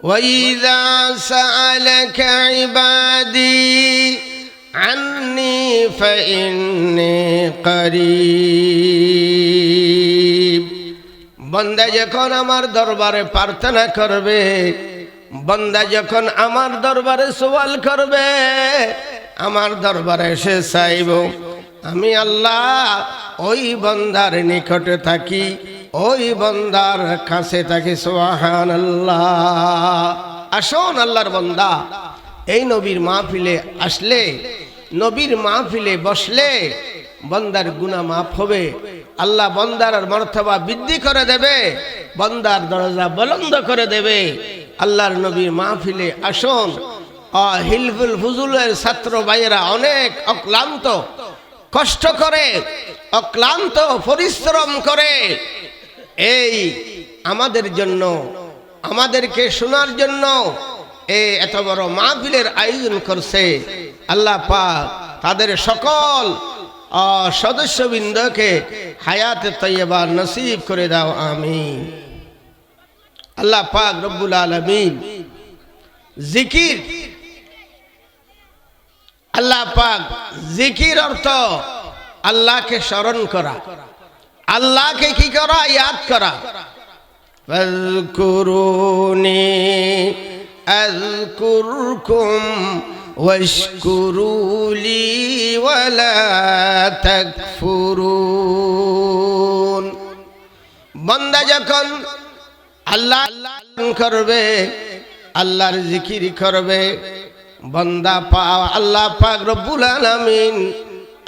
وإذا سألك عبادي عني فإني قريب বন্দা যখন আমার দরবারে প্রার্থনা করবে বন্দা যখন আমার দরবারে সওয়াল করবে আমার দরবারে এসে চাইব আমি আল্লাহ ওই বন্দার নিকটে থাকি ওই বন্দার কাছে থাকি সোহান আল্লাহ আসুন আল্লাহর বন্দা, এই নবীর মাহফিলে আসলে, নবীর মাহফিলে বসলে বন্দার গুণা মাফ হবে। আল্লাহ বন্দার মর্তবা বৃদ্ধি করে দেবে, বন্দার দরজা বলন্দ করে দেবে। আল্লাহর নবীর মাহফিলে আসুন। হিলফুল ফুজুলের ছাত্র ভাইয়েরা অনেক অক্লান্ত কষ্ট করে, অক্লান্ত পরিশ্রম করে এই আমাদের জন্য, আমাদেরকে শোনার জন্য এই এত বড় মাহফিলের আয়োজন করছে। আল্লাহ পাক তাদের সকল সদস্যবৃন্দকে হায়াতে তৈবা নসিব করে দাও আমি আল্লাহ পাক রব্বুল আলমিন জিকির, আল্লাহ পাক জিকির অর্থ আল্লাহকে স্মরণ করা। আল্লাহকে কি করা ইয়াদ করা فاذكروني أذكركم واشكروا لي ولا تكفرون বন্দা যখন আল্লাহ করবে আল্লাহর জিকির করবে বন্দা পা আল্লাহ পাক রব্বুল আলামিন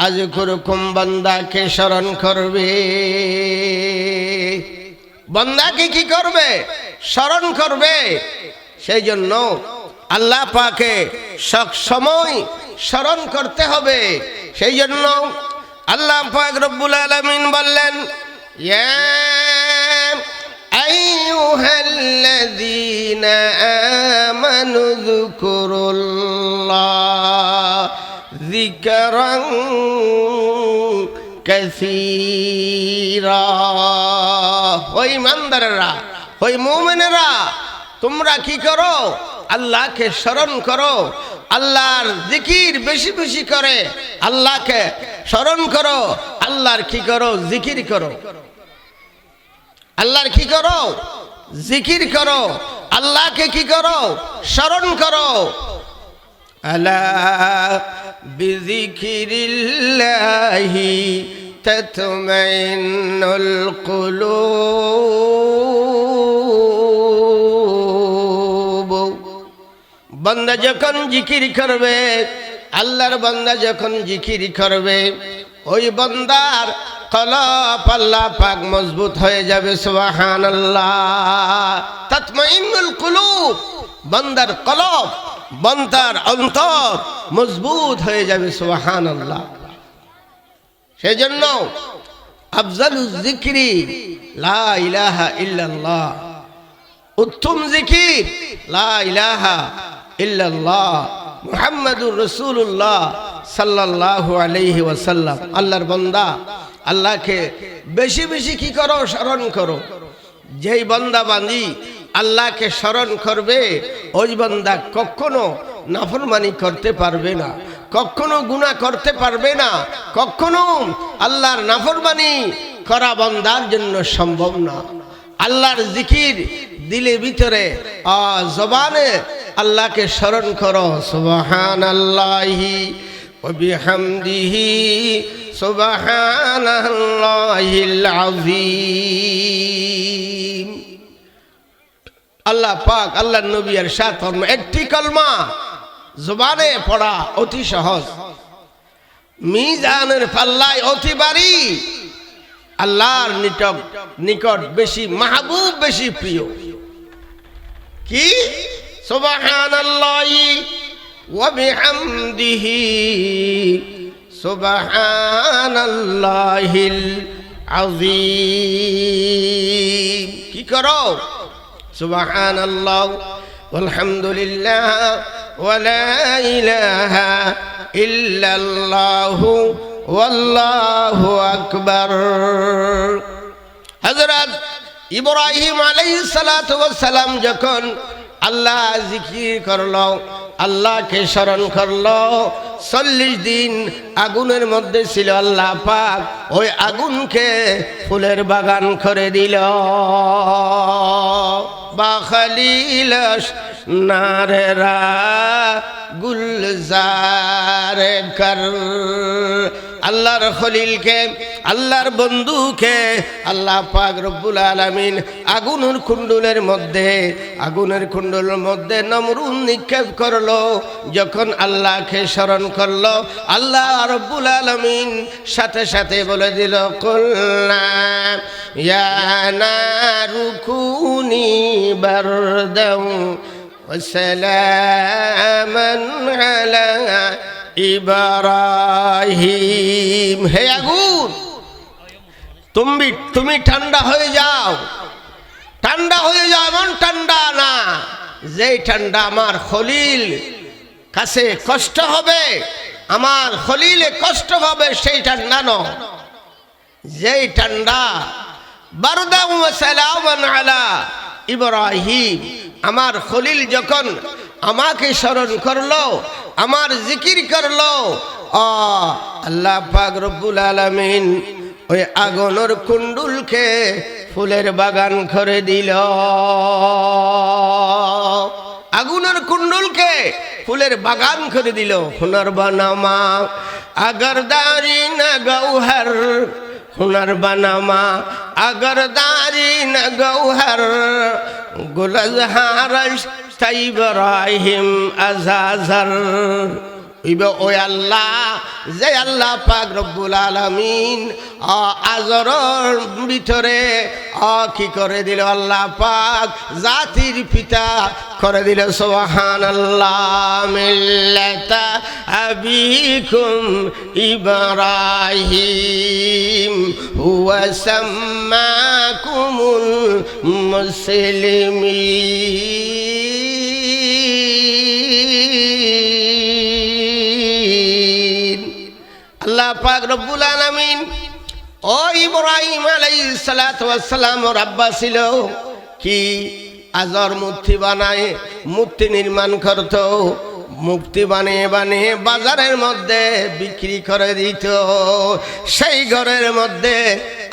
আজ কুরকুম বান্দাকে স্মরণ করবে। বন্দাকে কি করবে? স্মরণ করবে। সেই জন্য আল্লাহ পাকে সব সময় স্মরণ করতে হবে। সেই জন্য আল্লাহ পাক রব্বুল আলমিন বললেন আমানু যুকুরুল্লাহ। الذين آمنوا اذكروا الله ذكرا كثيرا ওই ইমানদারেরা ওই মুমিনেরা তোমরা কি করো আল্লাহকে স্মরণ করো আল্লাহর জিকির বেশি বেশি করে আল্লাহকে স্মরণ করো আল্লাহর কি করো জিকির করো আল্লাহর কি করো জিকির করো আল্লাহকে কি করো স্মরণ করো আলা বিজিকিরিল্লাহি তাতমাইন্নুল কুলুব। বান্দা যখন জিকির করবে, আল্লাহর বান্দা যখন জিকির করবে, ওই বান্দার কলপ আল্লাহ পাক মজবুত হয়ে যাবে সুবাহান আল্লাহ তৎমাইনুল কুলুব, বান্দার কলব বান্দার অন্তর মজবুত হয়ে যাবে সোহান আল্লাহ সেই জন্য আফজালু জিকিরি লা ইলাহা ইল্লাল্লাহ। উত্তম জিকির লা ইলাহা ইল্লাল্লাহ। মুহাম্মাদুর রাসূলুল্লাহ সাল্লাল্লাহু আলাইহি ওয়াসাল্লাম। আল্লাহর বান্দা, আল্লাহকে বেশি বেশি কি করো, স্মরণ করো। যেই বন্দা বান্দি আল্লাহকে স্মরণ করবে ওই বান্দা কখনো নাফরমানি করতে পারবে না কখনো গুনাহ করতে পারবে না কখনো আল্লাহর নাফরমানি করা বান্দার জন্য সম্ভব না আল্লাহর জিকির দিলে ভিতরে আ জবানে আল্লাহকে স্মরণ করো সুবহান আল্লাহি وبحمده سبحان الله العظيم আল্লাহ পাক আল্লাহ নবী এর সাথ একটি কলমা জবানে পড়া অতি সহজ। মিজানের পাল্লায় অতি বাড়ি, আল্লাহর নিকট নিকট বেশি মাহবুব, বেশি প্রিয়। কি? সুবহানাল্লাহি ওয়া বিহামদিহি, সুবহানাল্লাহিল আযীম। কি করো? সুবহানাল্লাহ والحمد لله ولا إله إلا الله والله أكبر হযরত ইব্রাহিম আলাইহিস সালাতু ওয়াস সালাম যখন আল্লাহ জিকির করলো আল্লাহকে স্মরণ করলো চল্লিশ দিন আগুনের মধ্যে ছিল আল্লাহ পাক ওই আগুনকে ফুলের বাগান করে দিল বা খালিল নারেরা গুলজার কর। আল্লাহর খলিলকে, আল্লাহর বন্ধুকে আল্লাহ পাক রব্বুল আলামিন আগুনের কুণ্ডুলের মধ্যে, আগুনের কুণ্ডুলের মধ্যে নমরুন নিক্ষেপ করল। যখন আল্লাহকে স্মরণ করল, আল্লাহ রব্বুল আলামিন সাথে সাথে বলে দিল কল্লা ইয়া নারুকুনি বারদাউ وسلاما على ইব্রাহিম হে আগুন তুমি তুমি ঠান্ডা হয়ে যাও ঠান্ডা হয়ে যাও এমন ঠান্ডা না যেই ঠান্ডা আমার খলিল কাছে কষ্ট হবে আমার খলিলে কষ্ট হবে সেই ঠান্ডা ন যেই ঠান্ডা বারদাম সালামান আলা ইব্রাহিম আমার খলিল যখন আমাকে স্মরণ করল, আমার জিকির করল আল্লাহ পাক রব্বুল আলামিন ওই আগুনের কুণ্ডুলকে ফুলের বাগান করে দিল। আগুনের কুণ্ডুলকে ফুলের বাগান করে দিল। হুনার বানামা আগার দারি না গৌহর হুনার বানামা আগর দারি না গৌহর গুলজহার রাহিম আজাজার। ইবে ওই আল্লাহ, যে আল্লাহ পাক রব্বুল আলামিন আজরর ভিতরে অ কি করে দিল আল্লাহ পাক? জাতির পিতা করে দিল সোহান আবিকুম ইব্রাহিম, হুয়া সাম্মাকুমুল মুসলিমিন। আল্লাহ পাক রব্বুল ও ইব্রাহিম ওর আব্বা ছিল কি? আজর মূর্তি বানায় মূর্তি নির্মাণ করত মুক্তি বানিয়ে বানিয়ে বাজারের মধ্যে বিক্রি করে দিত। সেই ঘরের মধ্যে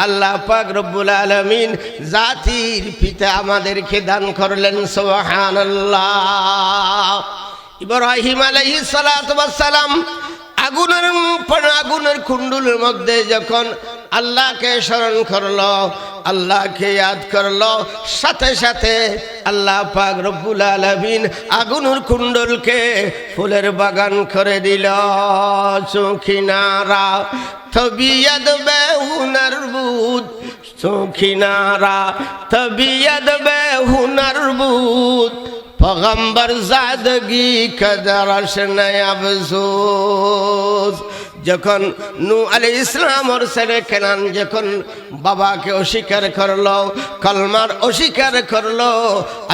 আল্লাহ পাক রব্বুল আলমিন জাতির পিতা আমাদেরকে দান করলেন সোহান ইব্রাহিম ওয়াস সালাম আগুনের আগুনের কুণ্ডুলের মধ্যে যখন আল্লাহকে স্মরণ করল, আল্লাহকে ইয়াদ করল, সাথে সাথে আল্লাহ পাক রব্বুল আলমিন আগুনের কুণ্ডলকে ফুলের বাগান করে দিল। চৌখিনারা তবিয়দ বেহুনার বুধ চৌখিনারা তবিয়দ বেহুনার বুধ পগম্বর জাদগি কদরস নয়াবসুস যখন নু আলী ইসলাম ওর ছেলে কেনান, যখন বাবাকে অস্বীকার করল, কলমার অস্বীকার করল,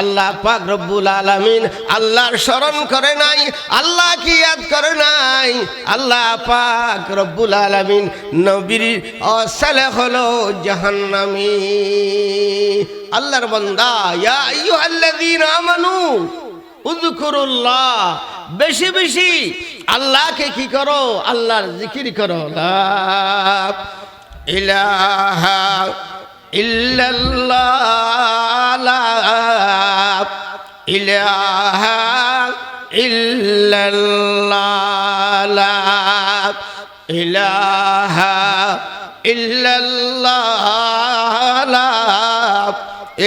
আল্লাহ পাক রব্বুল আলামিন আল্লাহর স্মরণ করে নাই, আল্লাহ কি ইয়াদ করে নাই? আল্লাহ পাক রব্বুল আলামিন নবীর অসালে হলো জাহান্নামী। আল্লাহর বান্দা, ইয়া আইয়ুহাল্লাযীনা আমানু, উযকুরুল্লাহ, বেশি বেশি আল্লাহকে কি করো? আল্লাহর জিকির করো, লা ইলাহা ইল্লাল্লাহ, লা ইলাহা ইল্লাল্লাহ।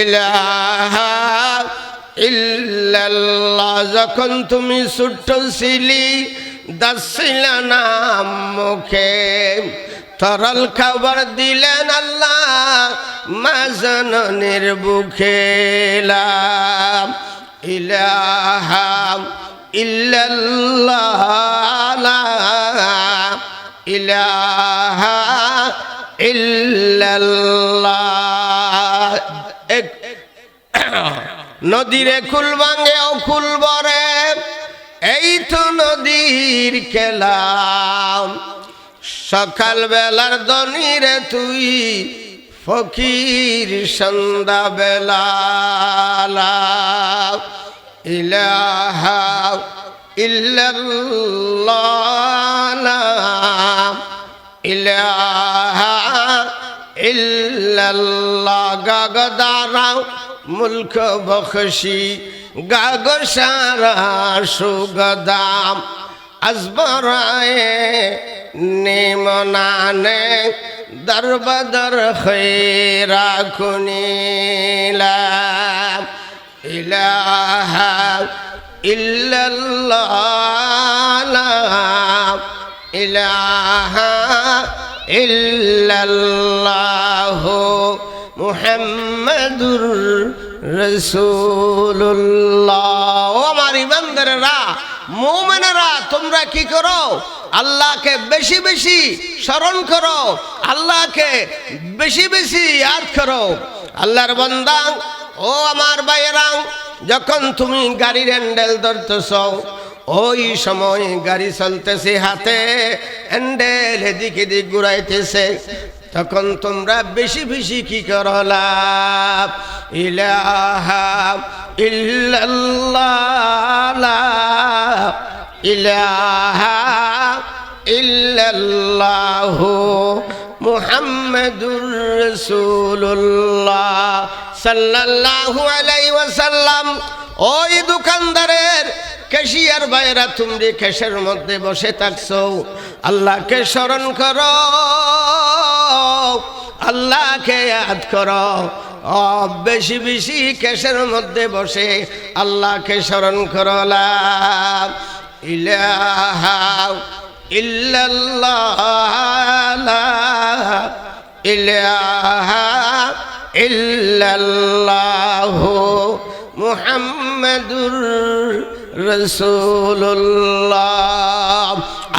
ইলাহা ইল্লাল্লাহ, যখন তুমি ছোট্ট ছিলি দাসিল নাম মুখে। তরল খবর দিলেন আল্লাহ মাজনের বুখে ইলাহা ইল্লাল্লাহ ইলাহা ইল্লাল্লাহ। নদীরে কুল ভাঙে ও কুল বরে এই তো নদীর খেলাম সকাল বেলার দনিরে তুই ফকির সন্ধ্যা বেলা ইলাহা ইল্লাল্লাহ ইলাহা ইল্লাল্লাহ গাগদারা মুলক বখশি গাগ সারা সুগদাম। আজবরায়ে নিমনানে দরবদর খৈরা খুনিলা ইলাহা ইল্লাল্লাহ ইলাহা ইল্লাল্লাহ মুহাম্মাদুর রাসূলুল্লাহ। ও আমার ইমানদারেরা, মুমিনেরা, তোমরা কি করো? আল্লাহকে বেশি বেশি স্মরণ করো, আল্লাহকে বেশি বেশি ইয়াদ করো। আল্লাহর বান্দা, ও আমার ভাইয়েরা, যখন তুমি গাড়ির হ্যান্ডেল ধরতেছ, ওই সময় গাড়ি চলতেছে, হাতে হ্যান্ডেল এদিক এদিক ঘুরাইতেছে। তখন তোমরা বেশি বেশি কি করলাম ইলাহা ইল্লাল্লাহ ইলাহা ইল্লাল্লাহ মুহাম্মাদুর রাসূলুল্লাহ সাল্লাল্লাহু আলাইহি ওয়াসাল্লাম। ওই দোকানদারের ক্যাশিয়ার বাইরা তুমি ক্যাশের মধ্যে বসে থাকছো। আল্লাহকে স্মরণ করো। আল্লাহকে ইয়াদ করো। বেশি বেশি ক্যাশের মধ্যে বসে আল্লাহকে স্মরণ করো। লা ইলাহা রসুল্লাহ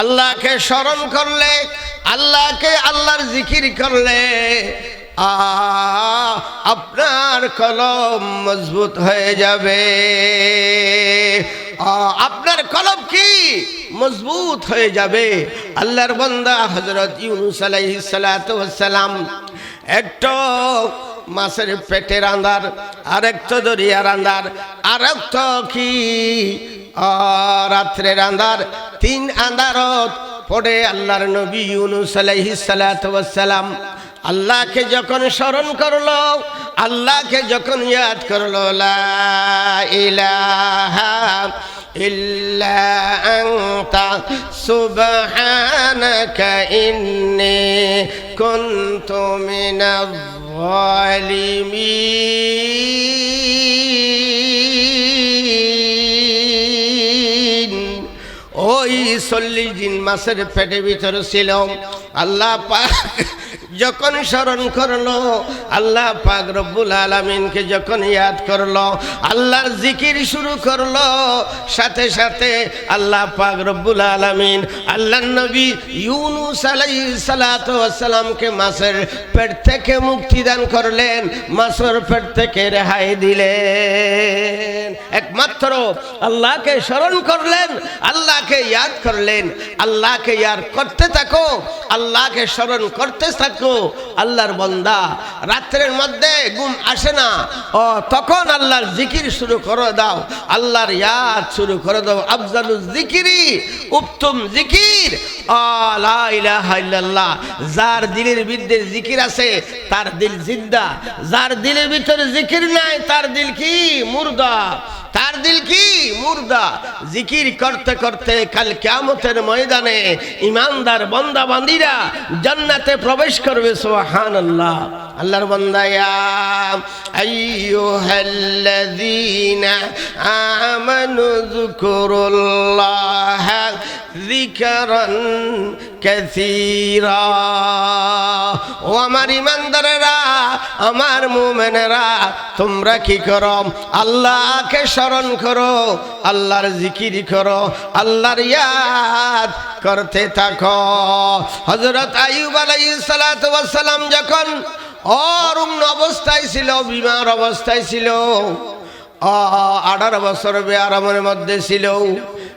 আল্লাহকে স্মরণ করলে আল্লাহকে আল্লাহর জিকির করলে আপনার কলম মজবুত হয়ে যাবে। আপনার কলম কি? মজবুত হয়ে যাবে। আল্লাহর বন্দা হজরত ইউনুস আলাইহিস সালাতু ওয়াস সালাম, একটা মাছের পেটে রান্দার আরেকটা দরিয়া রান্দার আরেকটা কি? আ, রাত্রে রান্দার তিন আন্দারত পড়ে আল্লাহর নবী ইউনুস আলাইহিস সালাম আল্লাহকে যখন স্মরণ করল আল্লাহকে যখন ইয়াদ করল ইল্লা সুবহানাকা ইন্নী কুনতু মিনাজ জালিমিন। ওই চল্লিশ দিন মাসের পেটের ভিতরে ছিলাম। আল্লাহ পাক যখন স্মরণ করল, আল্লাহ পাক রব্বুল আলমিনকে যখন ইয়াদ করল আল্লাহর জিকির শুরু করল, সাথে সাথে আল্লাহ পাক রব্বুল আলমিন আল্লাহ নবী ইউনুস আলাই সালাতামকে মাছের পেট থেকে মুক্তি দান করলেন, মাছের পেট থেকে রেহাই দিলেন। একমাত্র আল্লাহকে স্মরণ করলেন, আল্লাহকে ইয়াদ করলেন, আল্লাহকে ইয়াদ করতে থাকো, আল্লাহকে স্মরণ করতে থাকো আল্লাহর বন্দা। রাত্রের মধ্যে ঘুম আসে না। ও, তখন আল্লাহর জিকির শুরু করে দাও। আল্লাহর ইয়াদ শুরু করে দাও। আফজালুল জিকিরি, উত্তম জিকির। আলা ইলাহা ইল্লাল্লাহ। যার দিলের বিদ্যে জিকির আছে, তার দিল জিন্দা যার দিলের ভিতরে জিকির নাই, তার দিল কি? মুর্দা। তার দিল কি? মুর্দা। জিকির করতে করতে কাল কিয়ামতের ময়দানে ইমানদার বন্দা বান্দিরা জান্নাতে প্রবেশ করবে সুবহান আল্লাহ আল্লাহর বন্দায়া আইয়ুহাল্লাযীনা আমানু যুকুরুল্লাহ যিকরান কাসীরা ও আমার ইমানদারেরা, আমার মুমেনেরা, তোমরা কি করো? আল্লাহকে স্মরণ করো, আল্লাহর জিকির করো, আল্লাহর ইয়াদ করতে থাকো। হজরত আইব আলাইসালাম যখন অরুণ অবস্থায় ছিল, বিমার অবস্থায় ছিল আঠারো বছর বেআরামের মধ্যে ছিল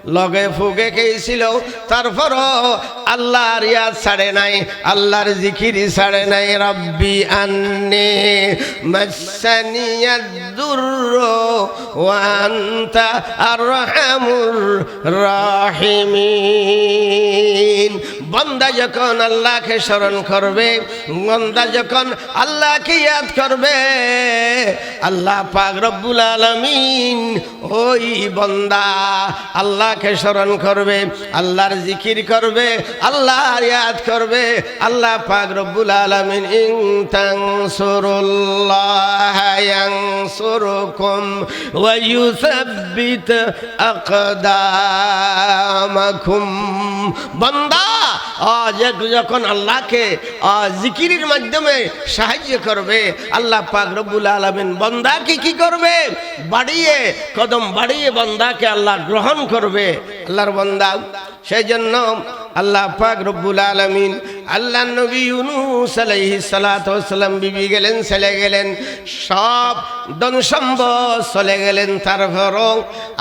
লগে ফুগে খেয়েছিল। তারপরও আল্লাহর ইয়াদ ছাড়ে নাই, আল্লাহর জিকিরি ছাড়ে নাই। রব্বি আন্নে মাসানিয়াদ-দুরর ওয়া আনতা আরহামুর রাহিমিন। বান্দা যখন আল্লাহকে স্মরণ করবে, বান্দা যখন আল্লাহকে ইয়াদ করবে, আল্লাহ পাক রব্বুল আলামিন ওই বান্দা আল্লাহকে স্মরণ করবে, আল্লাহর জিকির করবে, আল্লাহর ইয়াদ করবে, আল্লাহ পাক রব্বুল আলামিন ইন তানসুরুল্লাহ ইয়ানসুরুকুম ওয়া ইউসাব্বিত আকদামাকুম। বান্দা যখন আল্লাহকে জিকিরের মাধ্যমে সাহায্য করবে, আল্লাহ পাক রব্বুল আলামিন বন্দাকে কি করবে? বাড়িয়ে, কদম বাড়িয়ে বান্দাকে আল্লাহ গ্রহণ করবে। আল্লাহর বান্দা সেই জন্য আল্লাহ পাক রব্বুল আলামিন আল্লাহ নবী ইউনুস আলাইহিস সালাতু ওয়াসসালাম বিবি গেলেন চলে গেলেন, সব ধন সম্পদ চলে গেলেন তারপরও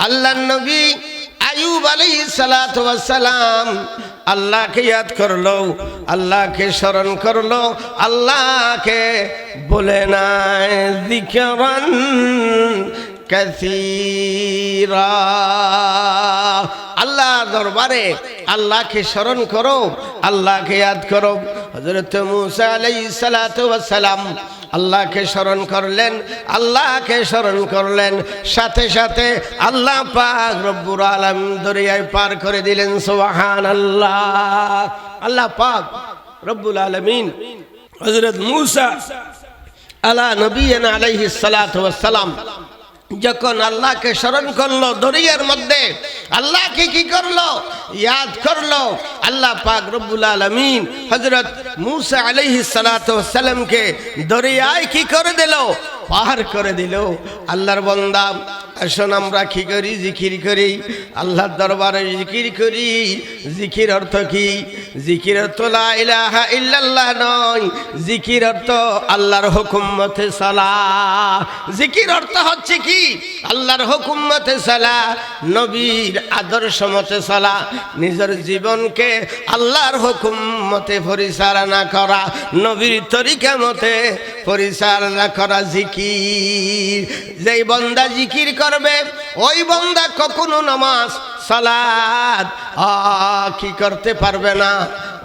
আল্লাহ নবী আয়ুব আলাই সালাম আল্লাহকে ইয়াদ করল, আল্লাহকে স্মরণ করল, আল্লাহকে বলে দিকরান আল্লাহ দরবারে আল্লাহকে স্মরণ করো, আল্লাহকে ইয়াদ করো। হযরত মুসা সালাতু সালাম আল্লাহকে স্মরণ করলেন, আল্লাহকে স্মরণ করলেন। সাথে সাথে আল্লাহ পাক রব্বুর আলম দরিয়ায় পার করে দিলেন সোহান আল্লাহ আল্লাহ পাক রব্বুল আলমিন হজরত মুসা আলা নবীন আলাইহি সালাম যখন আল্লাহকে স্মরণ করল দরিয়ার মধ্যে, আল্লাহকে কি করল? ইয়াদ করল। আল্লাহ পাক রব্বুল আলমিন হজরত মুসা আলহি সালামকে দরিয়ায় কি করে দিল? পাহাড় করে দিল। আল্লাহর বন্দা আসুন আমরা কি করি? জিকির করি। আল্লাহর দরবারে জিকির করি। জিকির অর্থ কি? জিকির অর্থ ইলাহা ইল্লাল্লাহ নয়। জিকির অর্থ আল্লাহর হুকুম মতে সালা। জিকির অর্থ হচ্ছে কি? আল্লাহর হুকুম মতে সালা, নবীর আদর্শ মতে সালা, নিজের জীবনকে আল্লাহর হুকুম মতে পরিচালনা করা, নবীর তরিকা মতে পরিচালনা করা জিকির। যেই বন্দা জিকির করবে ওই বন্দা কখনো নামাজ সালাদ আ কি করতে পারবে না।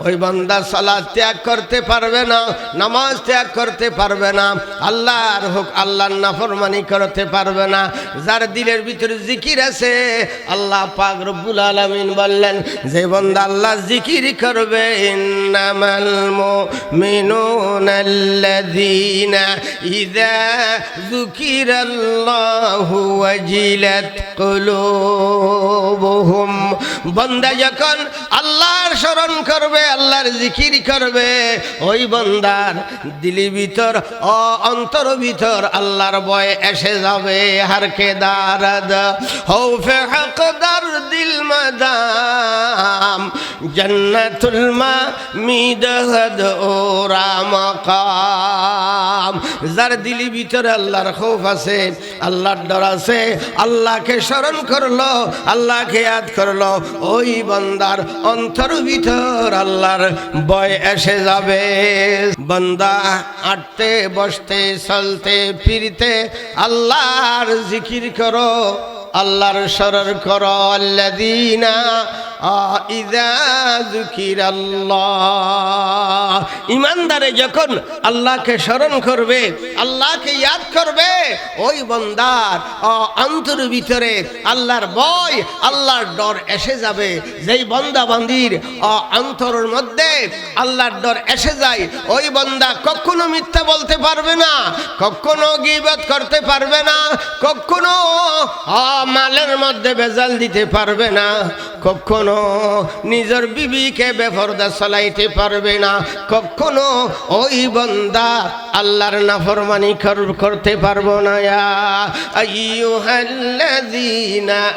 ওই বান্দা সালাদ ত্যাগ করতে পারবে না, নামাজ ত্যাগ করতে পারবে না, আল্লাহর হোক আল্লাহর নাফরমানি করতে পারবে না। যার দিলের ভিতরে জিকির আছে, আল্লাহ পাক রব্বুল আলামিন বললেন, যে বান্দা আল্লাহ জিকির করবে বান্দা যখন আল্লাহর স্মরণ করবে আল্লাহর জিকির করবে। ওই বন্দার দিলি ভিতর ও অন্তর ভিতর আল্লাহর বয় এসে যাবে। হারকে দারাদ হৌফে হকদার দিল মাদাম, জন্নাতুল মা মিদহদ ওরা মাকাম। যার দিলি ভিতরে আল্লাহর খৌফ আছে, আল্লাহর ডর আছে, আল্লাহকে স্মরণ করল, আল্লাহকে ইয়াদ করল, ওই বন্দার অন্তর ভিতর আল্লাহর বয় এসে যাবে। বন্দা আটতে বসতে চলতে ফিরতে আল্লাহর জিকির করো। আল্লাহর স্মরণ করো আল্লাদিনা ইমানদারে যখন আল্লাহকে স্মরণ করবে, আল্লাহকে ইয়াদ করবে, ওই বন্দার অন্তর ভিতরে আল্লাহর বয় আল্লাহর ডর এসে যাবে। যেই বন্দা বান্দির অন্তরের মধ্যে আল্লাহর ডর এসে যায়, ওই বন্দা কখনো মিথ্যা বলতে পারবে না, কখনো গিবত করতে পারবে না, কখনো মালের মধ্যে বেজাল দিতে পারবে না, কখনো নিজের বিবিকে বেফরদা চলাইতে পারবে না, কখনো ওই বন্দা আল্লাহর নাফরমানি কর- করতে পারব না। ইয়া আইয়ুহাল্লাযীনা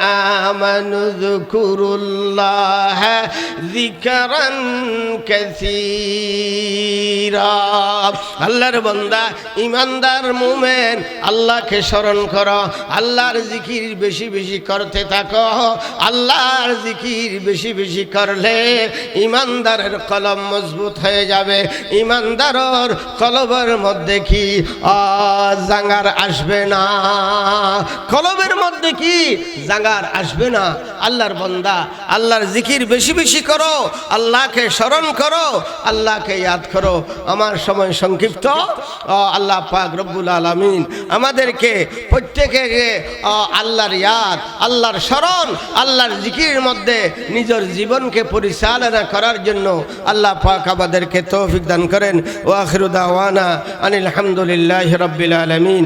আমানু যকুরুল্লাহ যিকরান কাসীরা। আল্লাহর বান্দা, ইমানদার মুমেন, আল্লাহকে স্মরণ করো, আল্লাহর জিকির বেশি বেশি বেশি করতে থাকো। আল্লাহর জিকির বেশি বেশি করলে ইমানদারের কলম মজবুত হয়ে যাবে। ইমানদারর কলবের মধ্যে কি জাঙ্গার আসবে না? কলবের মধ্যে কি জাঙ্গার আসবে না? আল্লাহর বন্দা, আল্লাহর জিকির বেশি বেশি করো। আল্লাহকে স্মরণ করো। আল্লাহকে ইয়াদ করো। আমার সময় সংক্ষিপ্ত। আল্লাহ পাক রব্বুল আলমিন আমাদেরকে প্রত্যেকে আল্লাহর ইয়াদ আল্লাহর স্মরণ, আল্লাহর জিকির মধ্যে নিজের জীবনকে পরিচালনা করার জন্য আল্লাহ পাক আমাদেরকে তৌফিক দান করেন। ওয়াখরুদাওয়ানা আনিল হামদুলিল্লাহ রব্বিল আলমিন।